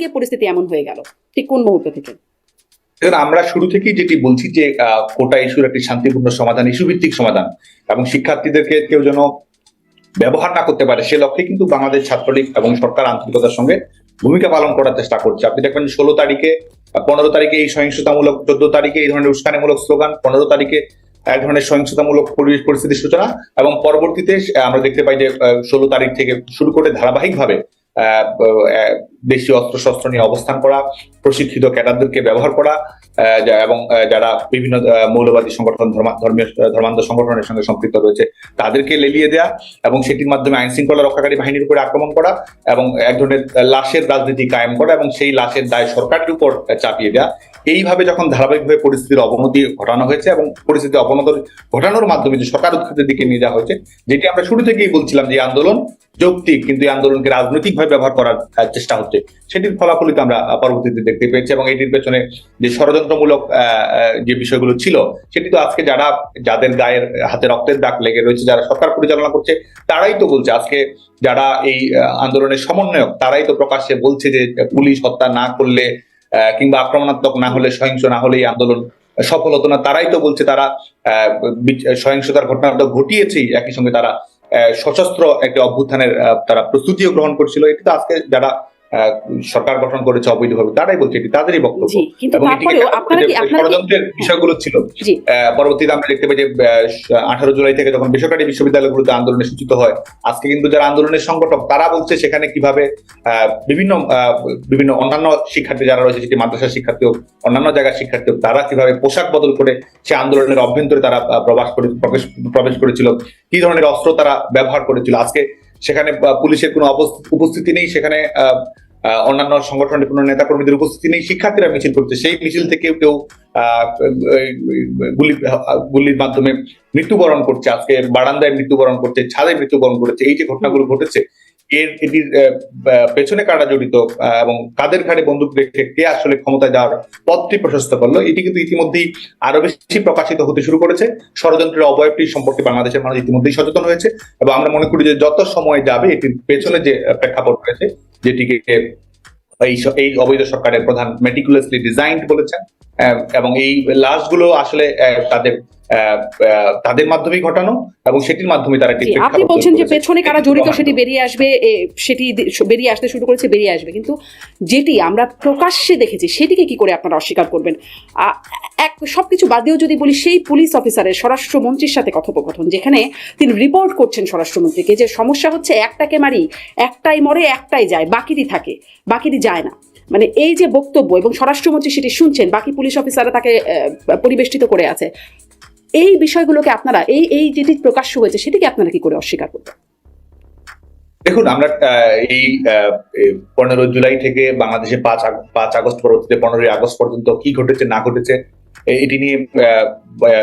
গিয়ে পরিস্থিতি এমন হয়ে গেল। ঠিক কোন মুহূর্ত থেকে? আমরা শুরু থেকেই যেটি বলছি যে কোটা ইস্যুর একটি শান্তিপূর্ণ সমাধান ইস্যু ভিত্তিক সমাধান এবং শিক্ষার্থীদেরকে কেউ যেন ব্যবহার না করতে পারে সে লক্ষ্যে কিন্তু বাংলাদেশ ছাত্রলীগ এবং সরকার আন্তরিকতার সঙ্গে ভূমিকা পালন করার চেষ্টা করছে। আপনি দেখবেন ষোলো তারিখে পনেরো তারিখে এই সহিংসতামূলক, চোদ্দ তারিখে এই ধরনের উস্কানিমূলক স্লোগান, পনেরো তারিখে এক ধরনের সহিংসতামূলক পরিবেশ পরিস্থিতির সূচনা এবং পরবর্তীতে আমরা দেখতে পাই যে ষোলো তারিখ থেকে শুরু করে ধারাবাহিকভাবে দেশীয় অস্ত্র শস্ত্র নিয়ে অবস্থান করা, প্রশিক্ষিত ক্যাডারদেরকে ব্যবহার করা এবং যারা বিভিন্ন মৌলবাদী সংগঠন ধর্মান্ধ সংগঠনের সঙ্গে সম্পৃক্ত রয়েছে, তাদেরকে লেলিয়ে দেয়া এবং সেটির মাধ্যমে আইন শৃঙ্খলা রক্ষাকারী বাহিনীর উপরে আক্রমণ করা এবং এক ধরনের লাশের রাজনীতি কায়েম করা এবং সেই লাশের দায় সরকারের উপর চাপিয়ে দেওয়া এইভাবে যখন ধারাবাহিকভাবে পরিস্থিতির অবনতি ঘটানো হয়েছে এবং পরিস্থিতি অবনতি ঘটানোর মাধ্যমে যে সরকার উৎখাতের দিকে নিয়ে যাওয়া হয়েছে, যেটি আমরা শুরু থেকেই বলছিলাম যে আন্দোলন যৌক্তিক, কিন্তু এই আন্দোলনকে রাজনৈতিকভাবে ব্যবহার করার চেষ্টা হচ্ছে। সেটির ফলাফলিত আমরা পরবর্তীতে দেখতে পেয়েছি এবং এটির পেছনে যে ষড়যন্ত্রমূলক যে বিষয়গুলো ছিল, সেটি তো আজকে যারা, যাদের গায়ের হাতে রক্তের দাগ লেগে রয়েছে, যারা সরকার পরিচালনা করছে, তারাই তো বলছে, আজকে যারা এই আন্দোলনের সমন্বয়ক, তারাই তো প্রকাশ্যে বলছে যে পুলিশ হত্যা না করলে কিংবা আক্রমণাত্মক না হলে, সহিংস না হলে এই আন্দোলন সফল হতো না, তারাই তো বলছে তারা সহিংসতার ঘটনা ঘটিয়েছেই, একই সঙ্গে তারা সশস্ত্র একটা অভ্যুত্থানের তারা প্রস্তুতিও গ্রহণ করছিল। এটি তো আজকে যারা সরকার গঠন করেছে অবৈধভাবে তারাই বলছে এটি তাদেরই বক্তব্য। এবং ষড়যন্ত্রের বিষয়গুলো ছিল পরবর্তীতে আমরা দেখতে পাই যে আঠারো জুলাই থেকে যখন বেসরকারি বিশ্ববিদ্যালয়গুলোতে আন্দোলনে সূচিত হয় আজকে কিন্তু যারা আন্দোলনের সংগঠক তারা বলছে সেখানে কীভাবে বিভিন্ন আহ, বিভিন্ন অন্যান্য শিক্ষার্থী যারা রয়েছে সেটি মাদ্রাসার শিক্ষার্থী হোক অন্যান্য জায়গার শিক্ষার্থী হোক তারা কীভাবে পোশাক বদল করে সে আন্দোলনের অভ্যন্তরে তারা প্রবাস করে প্রবেশ প্রবেশ করেছিল কি ধরনের অস্ত্র তারা ব্যবহার করেছিল। আজকে সেখানে পুলিশের কোনো উপস্থিতি নেই, সেখানে অন্যান্য সংগঠনের কোনো নেতা কর্মীদের উপস্থিতি নেই, শিক্ষার্থীরা মিছিল করছে, সেই মিছিল থেকে কেউ গুলি গুলির মাধ্যমে মৃত্যুবরণ করছে, আজকে বারান্দায় মৃত্যুবরণ করছে, ছাদে মৃত্যুবরণ করেছে, এই যে ঘটনাগুলো ঘটেছে এর, এটির পেছনে কারা জড়িত এবং কাদের ঘাড়ে বন্দুক রেখে কে আসলে ক্ষমতায় যাওয়ার পথটি প্রশস্ত করল, এটি কিন্তু ইতিমধ্যেই আরও বেশি প্রকাশিত হতে শুরু করেছে। ষড়যন্ত্রের অবয়বটি সম্পর্কে বাংলাদেশের মানুষ ইতিমধ্যেই সচেতন হয়েছে, এবং আমরা মনে করি যে যত সময় যাবে, এটির পেছনে যে প্রেক্ষাপট রয়েছে, যেটিকে এই এই অবৈধ সরকারের প্রধান মেটিকুলাসলি ডিজাইন্ড বলেছেন এবং এই লাশগুলো আসলে তাদের তাদের মাধ্যমে ঘটানো এবং সেটির মাধ্যমে তারা আপনি বলছেন যে পেছনে কারা জড়িত সেটি বেরিয়ে আসবে সেটি বেরিয়ে আসতে শুরু করেছে বেরিয়ে আসবে। কিন্তু যেটি আমরা প্রকাশ্যে দেখেছি সেটিকে কি করে আপনারা অস্বীকার করবেন? এক সবকিছু বাদ দিয়েও যদি বলি, সেই পুলিশ অফিসারের স্বরাষ্ট্রমন্ত্রীর সাথে কথোপকথন, যেখানে তিনি রিপোর্ট করছেন স্বরাষ্ট্রমন্ত্রীকে যে সমস্যা হচ্ছে, একটাকে মারি, একটাই মরে, একটাই যায়, বাকিটি থাকে, বাকিটি যায় না। মানে এই যে বক্তব্য এবং স্বরাষ্ট্রমন্ত্রী সেটি শুনছেন, বাকি পুলিশ অফিসাররা তাকে পরিবেষ্টিত করে আছে। এই বিষয়গুলোকে আপনারা, এই এই যেটি প্রকাশ্য হয়েছে, সেটিকে আপনারা কি করে অস্বীকার করবেন? দেখুন, আমরা এই পনেরো জুলাই থেকে বাংলাদেশে পাঁচ পাঁচ আগস্ট পরবর্তীতে, পনেরোই আগস্ট পর্যন্ত কি ঘটেছে, না ঘটেছে এটি নিয়ে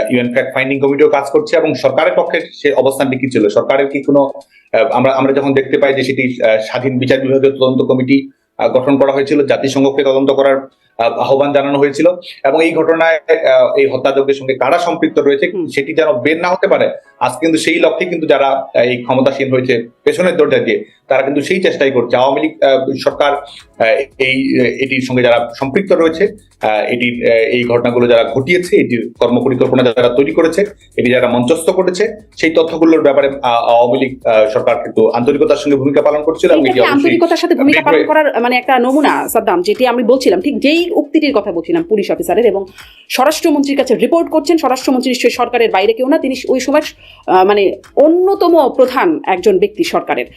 ইউএন ফ্যাক্ট ফাইন্ডিং কমিটিও কাজ করছে এবং সরকারের পক্ষে সে অবস্থানটি কি ছিল সরকারের কি কোনো আমরা আমরা যখন দেখতে পাই যে সেটি স্বাধীন বিচার বিভাগীয় তদন্ত কমিটি গঠন করা হয়েছিল জাতিসংঘকে তদন্ত করার আহ, আহ্বান জানানো হয়েছিল এবং এই ঘটনায় আহ, এই হত্যাযজ্ঞের সঙ্গে কারা সম্পৃক্ত রয়েছে। সেটি যেন বের না হতে পারে আজ কিন্তু সেই লক্ষ্যে কিন্তু যারা এই ক্ষমতাসীন হয়েছে পেছনের দরজা দিয়ে তারা কিন্তু সেই চেষ্টাই করছে। আওয়ামী লীগ সরকার এই এটির সঙ্গে যারা সম্পৃক্ত রয়েছে এটির এই ঘটনাগুলো যারা ঘটিয়েছে এটির কর্মপরিকল্পনা যারা তৈরি করেছে এটি যারা মঞ্চস্থ করেছে সেই তথ্যগুলোর ব্যাপারে আওয়ামী লীগ সরকার কিন্তু আন্তরিকতার সঙ্গে ভূমিকা পালন করছিল এবং আন্তরিকতার সাথে ভূমিকা পালন করার মানে একটা নমুনা সাদ্দাম যেটি আমি বলছিলাম ঠিক যেই উক্তিটির কথা বলছিলাম পুলিশ অফিসারের এবং স্বরাষ্ট্রমন্ত্রীর কাছে রিপোর্ট করছেন স্বরাষ্ট্রমন্ত্রী নিশ্চয়ই সরকারের বাইরে কেউ না তিনি ওই সময় মানে অন্যতম প্রধান একজন ব্যক্তি সরকারের।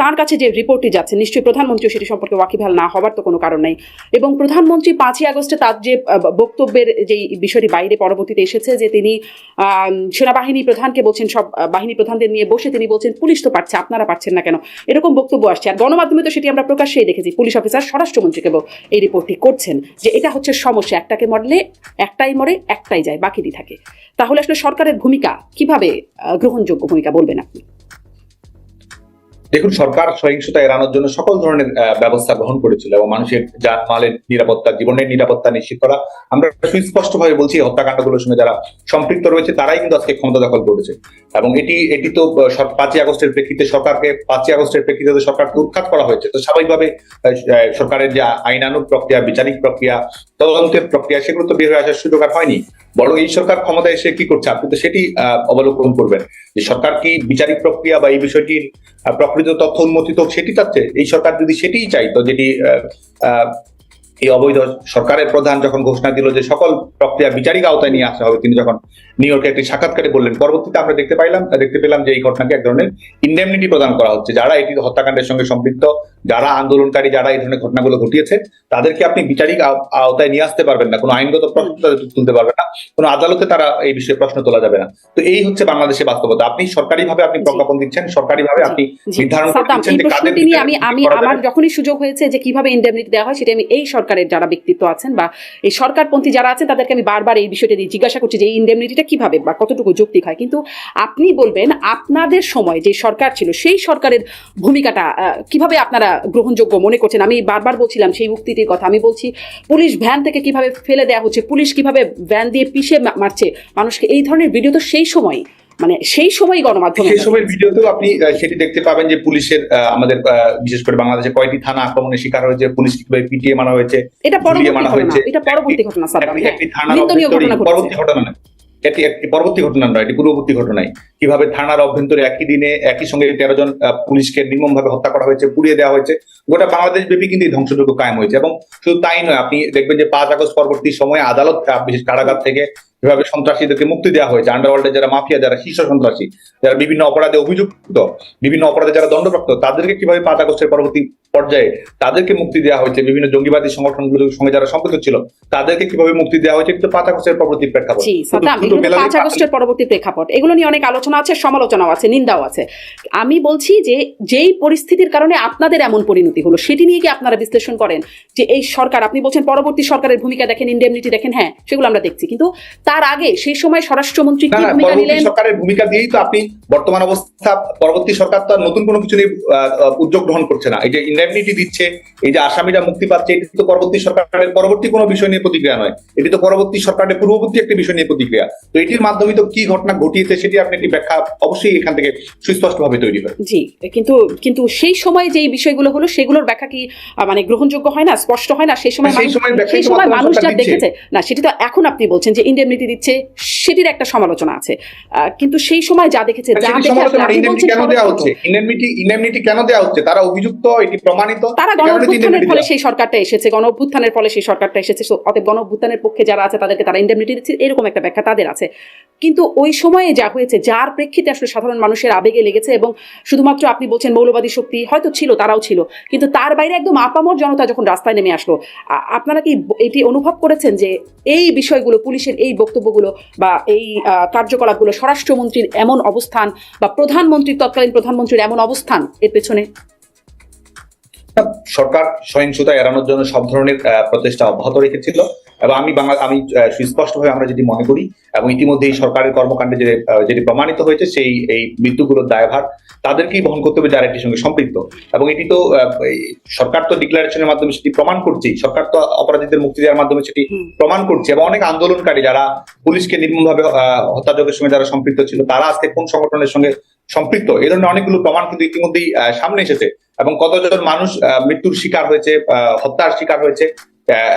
তার কাছে যে রিপোর্টটি যাচ্ছে, নিশ্চয়ই প্রধানমন্ত্রী সেটি সম্পর্কে ওয়াকিবহাল না হবার তো কোনো কারণ নেই। এবং প্রধানমন্ত্রী পাঁচই আগস্টে তার যে বক্তব্যের যেই বিষয়টি বাইরে পরবর্তীতে এসেছে যে তিনি সেনাবাহিনী প্রধানকে বলছেন, সব বাহিনী প্রধানদের নিয়ে বসে তিনি বলছেন, পুলিশ তো পারছে, আপনারা পারছেন না কেন? এরকম বক্তব্য আসছে। আর গণমাধ্যমে তো সেটি আমরা প্রকাশ্যেই দেখেছি। পুলিশ অফিসার, স্বরাষ্ট্রমন্ত্রীকে এই রিপোর্টটি করছেন যে এটা হচ্ছে সমস্যা, একটাকে মরলে একটাই মরে, একটাই যায়, বাকিটি থাকে। তাহলে আসলে সরকারের ভূমিকা কীভাবে গ্রহণযোগ্য ভূমিকা বলবেন আপনি? দেখুন সরকার সহিংসতা এড়ানোর জন্য সকল ধরনের ব্যবস্থা গ্রহণ করেছিল এবং মানুষের যান মালের নিরাপত্তা জীবনের নিরাপত্তা নিশ্চিত করা। আমরা সুস্পষ্ট ভাবে বলছি হত্যাকাণ্ডগুলোর সঙ্গে যারা সম্পৃক্ত রয়েছে তারাই কিন্তু আজকে ক্ষমতা দখল করেছে। এবং এটি এটি তো পাঁচই আগস্টের প্রেক্ষিতে সরকারকে পাঁচই আগস্টের প্রেক্ষিতে সরকারকে উৎখাত করা হয়েছে। তো স্বাভাবিকভাবে সরকারের যে আইনানুগ প্রক্রিয়া বিচারিক প্রক্রিয়া তদন্তের প্রক্রিয়া সেগুলো তো বের হয়ে আসার সুযোগ আর হয়নি। বরং এই সরকার ক্ষমতা এসে কি করছে? আপনি তো সেটি অবলোকন করবেন। যে সরকার কি বিচারিক প্রক্রিয়া বা এই বিষয়টির আহ, প্রকৃত তথ্য উন্মোচিত সেটি চাচ্ছে এই সরকার যদি সেটিই চাইতো যেটি এই অবৈধ সরকারের প্রধান যখন ঘোষণা দিল যে সকল প্রক্রিয়া বিচারিক আওতায় নিয়ে আসা হবে, তিনি যখন নিউ ইয়র্কে একটি সাক্ষাৎকারে বললেন, পরবর্তীতে আমরা দেখতে পাইলাম, দেখতে পেলাম যে এই ঘটনাকে এক ধরনের ইন্ডেমনিটি প্রদান করা হচ্ছে, যারা এটি হত্যাকাণ্ডের সঙ্গে সম্পৃক্ত যারা আন্দোলনকারী যারা এই ধরনের ঘটনাগুলো ঘটিয়েছে তাদেরকে আপনি বিচারিক আওতায় নিয়ে আসতে পারবেন না। কোনো আইনগত প্রশ্ন তাদের তুলতে পারবেন না। কোনো আদালতে তারা এই বিষয়ে প্রশ্ন তোলা যাবে না। তো এই হচ্ছে বাংলাদেশের বাস্তবতা। আপনি সরকারিভাবে আপনি প্রজ্ঞাপন দিচ্ছেন সরকারিভাবে আপনি নির্ধারণ করে সাদ্দাম, দিচ্ছেন এই যে কাদের আমি আমি আমার যখনই সুযোগ হয়েছে যে কীভাবে ইন্ডেমনিটি দেওয়া হয় সেটা আমি এই সরকারের যারা ব্যক্তিত্ব আছেন বা এই সরকারপন্থী যারা আছেন তাদেরকে আমি বারবার এই বিষয়টা দিয়ে জিজ্ঞাসা করছি যে এই ইন্ডেমনিটিটা কীভাবে বা কতটুকু যৌক্তিক হয়। কিন্তু আপনি বলবেন আপনাদের সময় যে সরকার ছিল সেই সরকারের ভূমিকাটা আহ, কীভাবে আপনারা গ্রহণযোগ্য মনে করছেন। আমি বারবার বলছিলাম সেই উক্তিটির কথা। আমি বলছি পুলিশ ভ্যান থেকে কীভাবে ফেলে দেওয়া হচ্ছে পুলিশ কীভাবে ভ্যান দিয়ে পিষে মারছে মানুষকে এই ধরনের ভিডিও তো সেই সময় মানে সেই সময় গণমাধ্যমে সেই সময়ের ভিডিওতেও আপনি সেটি দেখতে পাবেন যে পুলিশের আমাদের বিশেষ করে বাংলাদেশে কয়টি থানা আক্রমণের শিকার হয়েছে পুলিশ কীভাবে পিটিয়ে মারা হয়েছে এটা পরবর্তী ঘটনা এটা পরবর্তী ঘটনা হ্যাঁ নিন্দনীয় ঘটনা পরবর্তী ঘটনা এটি একটি পরবর্তী ঘটনা নয়, এটি পূর্ববর্তী ঘটনায় কীভাবে থানার অভ্যন্তরে একই দিনে, একই সঙ্গে তেরো জন পুলিশকে নির্মম ভাবে হত্যা করা হয়েছে, পুড়িয়ে দেওয়া হয়েছে, গোটা বাংলাদেশ ব্যাপী কিন্তু ধ্বংসযোগ্য কায়েম হয়েছে। এবং শুধু তাই নয়, আপনি দেখবেন যে পাঁচ আগস্ট পরবর্তী সময়ে আদালত বিশেষ কারাগার থেকে যেভাবে সন্ত্রাসীদেরকে মুক্তি দেওয়া হয়েছে। আন্ডারওয়ার্ল্ডের যারা মাফিয়া যারা শীর্ষ সন্ত্রাসী যারা বিভিন্ন অপরাধে অভিযুক্ত বিভিন্ন অপরাধে যারা দণ্ডপ্রাপ্ত তাদেরকে কীভাবে পাঁচ আগস্টের পরবর্তী পর্যায়ে তাদেরকে মুক্তি দেওয়া হয়েছে? বিভিন্ন জঙ্গিবাদী সংগঠনগুলোর সঙ্গে যারা সম্পৃক্ত ছিল তাদেরকে কীভাবে মুক্তি দেওয়া হয়েছে? কিন্তু পাঁচ আগস্টের পরবর্তী প্রেক্ষাপট। পাঁচ আগস্টের পরবর্তী প্রেক্ষাপট এগুলো নিয়ে অনেক আলোচনা আছে সমালোচনাও আছে নিন্দাও আছে। আমি বলছি যে যেই পরিস্থিতির কারণে আপনাদের এমন পরিণতি হলো সেটি নিয়ে কি আপনারা বিশ্লেষণ করেন? যে এই সরকার আপনি বলছেন পরবর্তী সরকারের ভূমিকা দেখেন ইন্ডেমনিটি দেখেন হ্যাঁ সেগুলো আমরা দেখছি। কিন্তু তার আগে সেই সময় স্বরাষ্ট্রমন্ত্রী কি ভূমিকা নিলেন সরকারের ভূমিকা দিয়েই তো আপনি বর্তমান অবস্থা পরবর্তী সরকার তো আর নতুন কোনো কিছু নিয়ে উদ্যোগ গ্রহণ করছে না। এই যে ইন্ডেমনিটি দিচ্ছে এই যে আসামিরা মুক্তি পাচ্ছে এটি তো পরবর্তী সরকারের পরবর্তী কোনো বিষয় নিয়ে প্রতিক্রিয়া নয়। এটি তো পরবর্তী সরকারের পূর্ববর্তী একটি বিষয় নিয়ে প্রতিক্রিয়া। তো এটির মাধ্যমে তো কি ঘটনা ঘটিয়েছে সেটি আপনি একটি ব্যাখ্যা অবশ্যই এখান থেকে সুস্পষ্ট ভাবে তৈরি হয়। জি কিন্তু কিন্তু সেই সময় যে বিষয়গুলো হলো সেগুলোর ব্যাখ্যা কি মানে গ্রহণযোগ্য হয় না স্পষ্ট হয় না? সেই সময় সেই সময় মানুষ যা দেখেছে না সেটি তো এখন আপনি বলছেন যে ইন্ডেমনিটি দিচ্ছে সেটির একটা সমালোচনা আছে। কিন্তু সেই সময় যা দেখেছে যা দেখে কেন দেওয়া হচ্ছে? কেন দেওয়া হচ্ছে? তারা অভিযুক্ত এটি প্রমাণিত। তারা এ কারণে তো গণ indemnity ফলে সেই সরকারটা এসেছে গণ অভ্যুত্থানের ফলে সেই সরকারটা এসেছে। অতএব গণ অভ্যুত্থানের পক্ষে যারা আছে তাদেরকে তারা ইন্ডেমনিটি দিচ্ছে এরকম একটা ব্যাখ্যা তাদের আছে। কিন্তু ওই সময়ে যা হয়েছে যার প্রেক্ষিতে আসলে সাধারণ মানুষের আবেগে লেগেছে এবং শুধুমাত্র আপনি বলছেন মৌলবাদী শক্তি হয়তো ছিল তারাও ছিল কিন্তু তার বাইরে একদম আপামর জনতা যখন রাস্তায় নেমে আসলো আপনারা কি এটি অনুভব করেছেন যে এই বিষয়গুলো পুলিশের এই বক্তব্যগুলো বা এই কার্যকলাপগুলো স্বরাষ্ট্রমন্ত্রীর এমন অবস্থান বা প্রধানমন্ত্রীর তৎকালীন প্রধানমন্ত্রীর এমন অবস্থান এর পেছনে? সরকার সহিংসতা এড়ানোর জন্য সব ধরনের প্রচেষ্টা অব্যাহত রেখেছিল। এবং আমি বাংলা আমি সুস্পষ্টভাবে আমরা যেটি মনে করি এবং ইতিমধ্যে এই সরকারের কর্মকাণ্ডে যে যেটি প্রমাণিত হয়েছে সেই এই মৃত্যুগুলোর দায়ভার তাদেরকেই বহন করতে হবে যারা এটির সঙ্গে সম্পৃক্ত। এবং এটি তো সরকার তো ডিক্লারেশনের মাধ্যমে সেটি প্রমাণ করছেই সরকার তো অপরাধীদের মুক্তি দেওয়ার মাধ্যমে সেটি প্রমাণ করছে এবং অনেক আন্দোলনকারী যারা পুলিশকে নির্মমভাবে আহ, হত্যাযজ্ঞের সঙ্গে যারা সম্পৃক্ত ছিল তারা আজকে কোন সংগঠনের সঙ্গে সম্পৃক্ত? এই ধরনের অনেকগুলো প্রমাণ কিন্তু ইতিমধ্যেই সামনে এসেছে এবং কতজন মানুষ মৃত্যুর শিকার হয়েছে আহ, হত্যার শিকার হয়েছে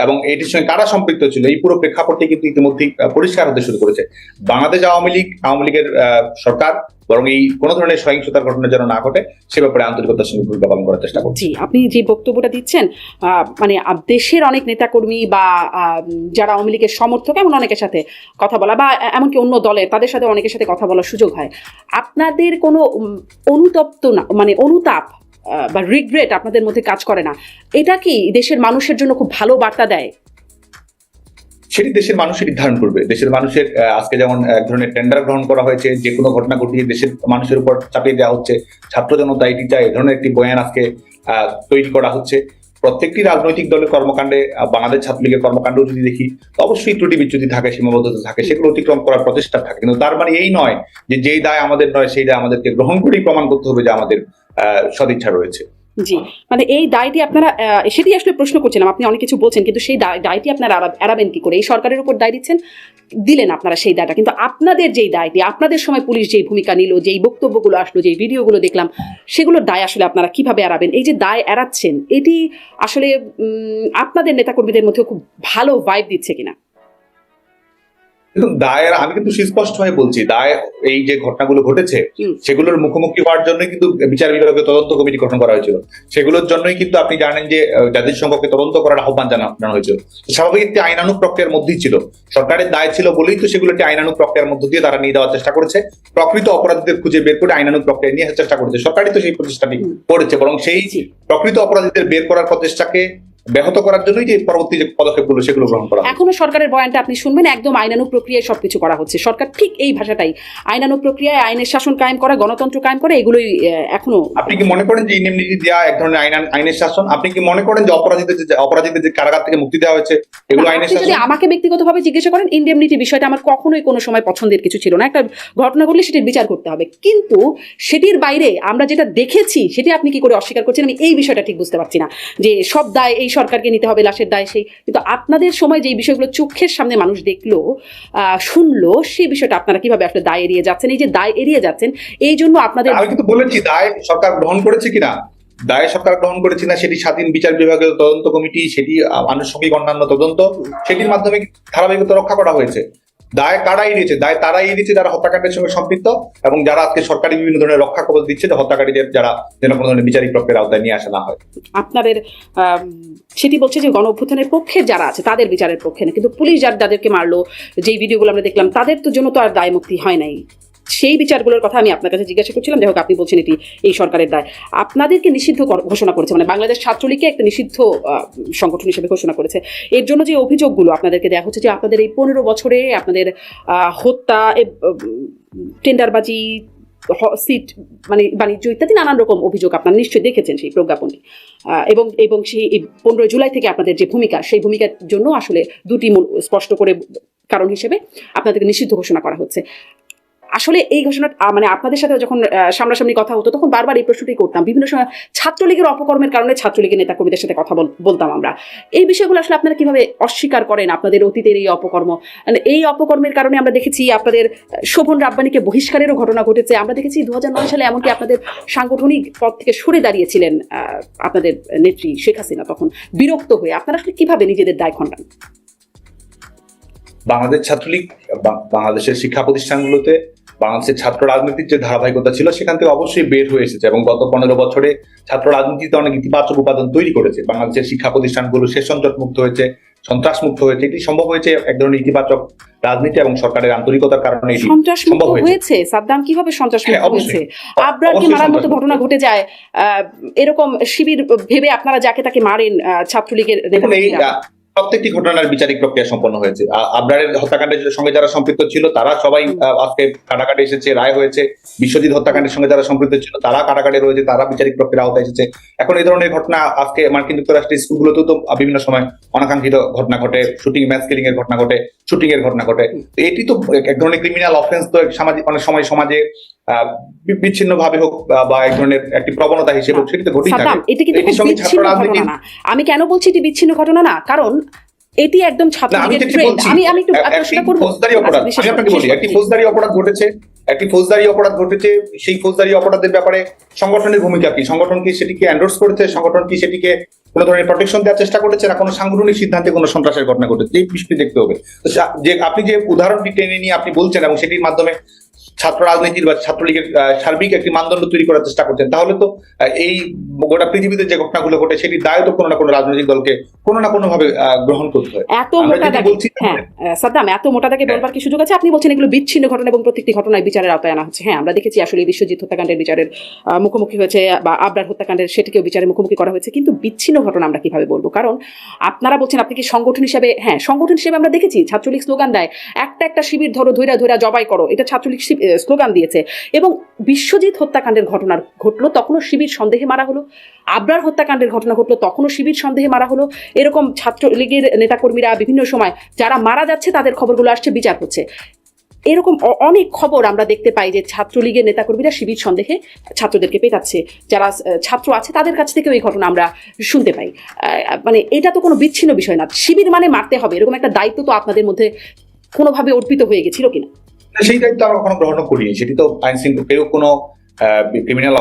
এবং এটির সঙ্গে কারা সম্পৃক্ত ছিল? এই পুরো প্রেক্ষাপটটি কিন্তু ইতিমধ্যেই আহ, পরিষ্কার হতে শুরু করেছে। বাংলাদেশ আওয়ামী লীগ আওয়ামী লীগের সরকার বরং এই কোনো ধরনের সহিংসতার ঘটনা যেন না ঘটে সে ব্যাপারে আন্তরিকতার সঙ্গে ভূমিকা পালন করার চেষ্টা করছে। আপনি যে বক্তব্যটা দিচ্ছেন মানে দেশের অনেক নেতাকর্মী বা যারা আওয়ামী লীগের সমর্থক এমন অনেকের সাথে কথা বলা বা এমনকি অন্য দলের তাদের সাথে অনেকের সাথে কথা বলার সুযোগ হয়। আপনাদের কোনো অনুতপ্ত না মানে অনুতাপ বা রিগ্রেট আপনাদের মধ্যে কাজ করে না। এটা কি দেশের মানুষের জন্য খুব ভালো বার্তা দেয়? সেটি দেশের মানুষই নির্ধারণ করবে। দেশের মানুষের আজকে যেমন এক ধরনের টেন্ডার গ্রহণ করা হয়েছে যে কোনো ঘটনা ঘটিয়ে দেশের মানুষের উপর চাপিয়ে দেওয়া হচ্ছে ছাত্র জনতা এটি চায় এ ধরনের একটি বয়ান আজকে তৈরি করা হচ্ছে। প্রত্যেকটি রাজনৈতিক দলের কর্মকাণ্ডে বাংলাদেশ ছাত্রলীগের কর্মকাণ্ড যদি দেখি অবশ্যই ত্রুটি বিচ্যুতি থাকে সীমাবদ্ধতা থাকে সেগুলো অতিক্রম করার প্রচেষ্টা থাকে। কিন্তু তার মানে এই নয় যে যেই দায় আমাদের নয় সেই দায় আমাদেরকে গ্রহণ করেই প্রমাণ করতে হবে যে আমাদের সদিচ্ছা রয়েছে। জি মানে এই দায়টি আপনারা সেটি আসলে প্রশ্ন করছিলাম, আপনি অনেক কিছু বলছেন, কিন্তু সেই দায়টি আপনারা এড়াবেন কি করে? এই সরকারের উপর দায় দিচ্ছেন? দিলেন আপনারা সেই দায়টা, কিন্তু আপনাদের যেই দায়টি, আপনাদের সময় পুলিশ যেই ভূমিকা নিল, যেই বক্তব্যগুলো আসলো, যেই ভিডিওগুলো দেখলাম, সেগুলোর দায় আসলে আপনারা কীভাবে এড়াবেন এই যে দায় এড়াচ্ছেন, এটি আসলে আপনাদের নেতাকর্মীদের মধ্যে খুব ভালো ভাইব দিচ্ছে কিনা? দায়ের আমি কিন্তু সুস্পষ্টভাবে বলছি দায় এই যে ঘটনাগুলো ঘটেছে সেগুলোর মুখোমুখি হওয়ার জন্য কিন্তু বিচার বিভাগের তদন্ত কমিটি গঠন করা হয়েছিল। সেগুলোর জন্যই কিন্তু আপনি জানেন যে আহ, জাতিসংঘকে তদন্ত করার আহ্বান জানা- জানানো হয়েছিল। স্বাভাবিক একটি আইনানুগ প্রক্রিয়ার মধ্যেই ছিল। সরকারের দায় ছিল বলেই তো সেগুলো একটি আইনানুগ প্রক্রিয়ার মধ্য দিয়ে তারা নিয়ে যাওয়ার চেষ্টা করেছে। প্রকৃত অপরাধীদের খুঁজে বের করে আইনানুগ প্রক্রিয়া নিয়ে আসার চেষ্টা করেছে। সরকারই তো সেই প্রচেষ্টাটি। করেছে বরং সেই প্রকৃত অপরাধীদের বের করার প্রচেষ্টাকে ব্যাহত করার জন্যই যে পরবর্তী যে পদক্ষেপগুলো সেগুলো গ্রহণ করা এখনও সরকারের বয়ানটা আপনি শুনবেন একদম আইনানু প্রক্রিয়ায় সবকিছু করা হচ্ছে। সরকার ঠিক এই ভাষাটাই। আইনানু প্রক্রিয়ায় আইনের শাসন কায়েম করা গণতন্ত্র কায়েম করা এগুলোই এখনও আপনি কি মনে করেন যে ইন্ডেমনিটি দেওয়া এক ধরনের আইন আইনের শাসন? আপনি কি মনে করেন যে অপরাধীদের যে অপরাধীদের যে কারাগার থেকে মুক্তি দেওয়া হয়েছে এগুলো আইনের আপনি যদি আমাকে ব্যক্তিগতভাবে জিজ্ঞাসা করেন ইন্ডেমনিটি বিষয়টা আমার কখনোই কোনো সময় পছন্দের কিছু ছিল না। একটা ঘটনা ঘটলে সেটির বিচার করতে হবে। কিন্তু সেটির বাইরে আমরা যেটা দেখেছি সেটি আপনি কি করে অস্বীকার করছেন? আমি এই বিষয়টা ঠিক বুঝতে পারছি না। যে সব দায় এই সরকারকে নিতে হবে লাশের দায় সেই কিন্তু আপনাদের সময় যে বিষয়গুলো চোখের সামনে মানুষ দেখল শুনলো, সেই বিষয়টা আপনারা কীভাবে আসলে দায় এড়িয়ে যাচ্ছেন? এই যে দায় এড়িয়ে যাচ্ছেন, এই জন্য আপনাদের আমি কিন্তু বলেছি, দায় সরকার গ্রহণ করেছে কিনা? দায় সরকার গ্রহণ করেছে না, সেটি স্বাধীন বিচার বিভাগের তদন্ত কমিটি, সেটি আনুষঙ্গিক অন্যান্য তদন্ত, সেটির মাধ্যমে ধারাবাহিকতা রক্ষা করা হয়েছে। দায় তারাই এড়িয়েছে দায় তারাই এড়িয়েছে যারা হত্যাকাণ্ডের সঙ্গে সম্পৃক্ত এবং যারা আজকে সরকারি বিভিন্ন ধরনের রক্ষা কবচ দিচ্ছে যে হত্যাকারীদের যারা যেন কোনো ধরনের বিচারিক প্রক্রিয়ার আওতায় নিয়ে আসা না হয়। আপনাদের সেটি বলছে যে গণ অভ্যুত্থানের পক্ষে যারা আছে, তাদের বিচারের পক্ষে না, কিন্তু পুলিশ যার যাদেরকে মারলো, যেই ভিডিওগুলো আমরা দেখলাম, তাদের তো জন্য তো আর দায় মুক্তি হয় নাই। সেই বিচারগুলোর কথা আমি আপনার কাছে জিজ্ঞাসা করছিলাম। যাই হোক, আপনি বলছেন এটি এই সরকারের দায়। আপনাদেরকে নিষিদ্ধ ঘোষণা করেছে মানে বাংলাদেশ ছাত্রলীগকে একটা নিষিদ্ধ সংগঠন হিসেবে ঘোষণা করেছে। এর জন্য যে অভিযোগগুলো আপনাদেরকে দেওয়া হচ্ছে যে আপনাদের এই পনেরো বছরে আপনাদের হত্যা টেন্ডারবাজি সিট মানে বাণিজ্য ইত্যাদি নানান রকম অভিযোগ আপনারা নিশ্চয়ই দেখেছেন সেই প্রজ্ঞাপনটি। এবং এবং সেই পনেরোই জুলাই থেকে আপনাদের যে ভূমিকা, সেই ভূমিকার জন্য আসলে দুটি স্পষ্ট করে কারণ হিসেবে আপনাদেরকে নিষিদ্ধ ঘোষণা করা হচ্ছে। আসলে এই ঘোষণা মানে আপনাদের সাথে যখন সামনাসামনি কথা হতো, তখন বারবার এই প্রশ্নটি করতাম। বিভিন্ন সময় ছাত্রলীগের অপকর্মের কারণে ছাত্রলীগের নেতাকর্মীদের সাথে কথা বল- বলতাম আমরা। এই বিষয়গুলো আসলে আপনারা কীভাবে অস্বীকার করেন আপনাদের অতীতের এই অপকর্ম? মানে এই অপকর্মের কারণে আমরা দেখেছি আপনাদের শোভন রাব্বানিকে বহিষ্কারেরও ঘটনা ঘটেছে। আমরা দেখেছি দু হাজার নয় সালে এমনকি আপনাদের সাংগঠনিক পদ থেকে সরে দাঁড়িয়েছিলেন আপনাদের নেত্রী শেখ হাসিনা তখন বিরক্ত হয়ে। আপনারা আসলে কীভাবে নিজেদের দায় খণ্ডান? বাংলাদেশ ছাত্রলীগ বাংলাদেশের শিক্ষা প্রতিষ্ঠানগুলোতে বাংলাদেশের ছাত্র রাজনীতির যে ধারাবাহিকতা ছিল সেখান থেকে অবশ্যই বের হয়ে এসেছে এবং গত পনেরো বছরে ছাত্র রাজনীতিতে অনেক ইতিবাচক উপাদান তৈরি করেছে। বাংলাদেশের শিক্ষা প্রতিষ্ঠানগুলো সেশনজট মুক্ত হয়েছে সন্ত্রাস মুক্ত হয়েছে এটি সম্ভব হয়েছে এক ধরনের ইতিবাচক রাজনীতি এবং সরকারের আন্তরিকতার কারণে এটি সন্ত্রাস মুক্ত হয়েছে। সাদ্দাম কীভাবে সন্ত্রাস হ্যাঁ, মুক্ত। হয়েছে? অবশ্যই মারার মতো ঘটনা ঘটে যায় আহ, এরকম শিবির ভেবে আপনারা যাকে তাকে মারেন ছাত্রলীগের প্রত্যেকটি ঘটনার বিচারিক প্রক্রিয়া সম্পন্ন হয়েছে। আবরারের হত্যাকাণ্ডের সঙ্গে যারা সম্পৃক্ত ছিল তারা সবাই আজকে কারাগারে এসেছে রায় হয়েছে। বিশ্বজিৎ হত্যাকাণ্ডের সঙ্গে যারা সম্পৃক্ত ছিল তারা কারাগারে রয়েছে তারা বিচারিক প্রক্রিয়ার আওতায় এসেছে। এখন এই ধরনের ঘটনা আজকে মার্কিন যুক্তরাষ্ট্রের স্কুলগুলোতেও তো বিভিন্ন সময় অনাকাঙ্ক্ষিত ঘটনা ঘটে শুটিং ম্যাচ কিলিং এর ঘটনা ঘটে শুটিং এর ঘটনা ঘটে। এটি তো এক- ধরনের ক্রিমিনাল অফেন্স তো সামাজিক অনেক সময় সমাজে বিচ্ছিন্ন ভাবে হোক বা এক ধরনের একটি প্রবণতা হিসেবে সেটি তো ঘটেই থাকে। এটা কিন্তু বিচ্ছিন্ন ঘটনা না। আমি কেন বলছি এটি বিচ্ছিন্ন ঘটনা না? কারণ এটি একদম আমি ছাত্রলীগের ট্রেন্ড আমি আমি একটু করব। ফৌজদারি অপরাধ আমি আপনাকে বলি একটি ফৌজদারি অপরাধ ঘটেছে একটি ফৌজদারি অপরাধ ঘটেছে সেই ফৌজদারি অপরাধের ব্যাপারে সংগঠনের ভূমিকা কি? সংগঠন কি সেটিকে এন্ডোর্স করেছে? সংগঠন কি সেটিকে কোনো ধরনের প্রোটেকশন দেওয়ার চেষ্টা করেছে? না কোনো সাংগঠনিক সিদ্ধান্তে কোনো সন্ত্রাসের ঘটনা ঘটেছে? এই বিষয়টি দেখতে হবে। তো যে আপনি যে উদাহরণটি টেনে নিয়ে আপনি বলছেন এবং সেটির মাধ্যমে ছাত্র রাজনীতির বা ছাত্রলীগের সার্বিক একটি মানদণ্ড তৈরি করার চেষ্টা করছেন তাহলে তো এই গোটা পৃথিবীতে যে ঘটনাগুলো ঘটে সেটির দায় তো কোনো না কোনো রাজনৈতিক দলকে কোনো না কোনো ভাবে গ্রহণ করতে হয়। এত মোটা হ্যাঁ সাদ্দাম এত মোটা দাগে হ্যাঁ। বলবার কি সুযোগ আছে? আপনি বলছেন এগুলো বিচ্ছিন্ন ঘটনা এবং প্রত্যেকটি ঘটনায় বিচারের আওতায় আনা হচ্ছে। হ্যাঁ আমরা দেখেছি আসলে বিশ্বজিৎ হত্যাকাণ্ডের বিচারের মুখোমুখি হয়েছে বা আবরার হত্যাকাণ্ডের সেটিকেও বিচারের মুখোমুখি করা হয়েছে। কিন্তু বিচ্ছিন্ন ঘটনা আমরা কীভাবে বলব? কারণ আপনারা বলছেন আপনি কি সংগঠন হিসেবে হ্যাঁ সংগঠন হিসেবে আমরা দেখেছি ছাত্রলীগ স্লোগান দেয় একটা একটা শিবির ধরো ধৈরা ধৈরা জবাই করো। এটা ছাত্রলীগ স্লোগান দিয়েছে। এবং বিশ্বজিৎ হত্যাকাণ্ডের ঘটনা ঘটলো, তখনও শিবির সন্দেহে মারা হলো। আবরার হত্যাকাণ্ডের ঘটনা ঘটলো, তখনও শিবির সন্দেহে মারা হলো। এরকম ছাত্রলীগের নেতাকর্মীরা বিভিন্ন সময় যারা মারা যাচ্ছে তাদের খবরগুলো আসছে, বিচার হচ্ছে। এরকম অনেক খবর আমরা দেখতে পাই যে ছাত্রলীগের নেতাকর্মীরা শিবির সন্দেহে ছাত্রদেরকে পেটাচ্ছে। যারা ছাত্র আছে তাদের কাছ থেকেও এই ঘটনা আমরা শুনতে পাই। মানে এটা তো কোনো বিচ্ছিন্ন বিষয় না। শিবির মানে মারতে হবে, এরকম একটা দায়িত্ব তো আপনাদের মধ্যে কোনোভাবে অর্পিত হয়ে গেছিল কিনা? সেই দায়িত্ব আমরা কখনো গ্রহণ করিনি। সেটি তো আইন শৃঙ্খলা কেউ কোনো ক্রিমিনাল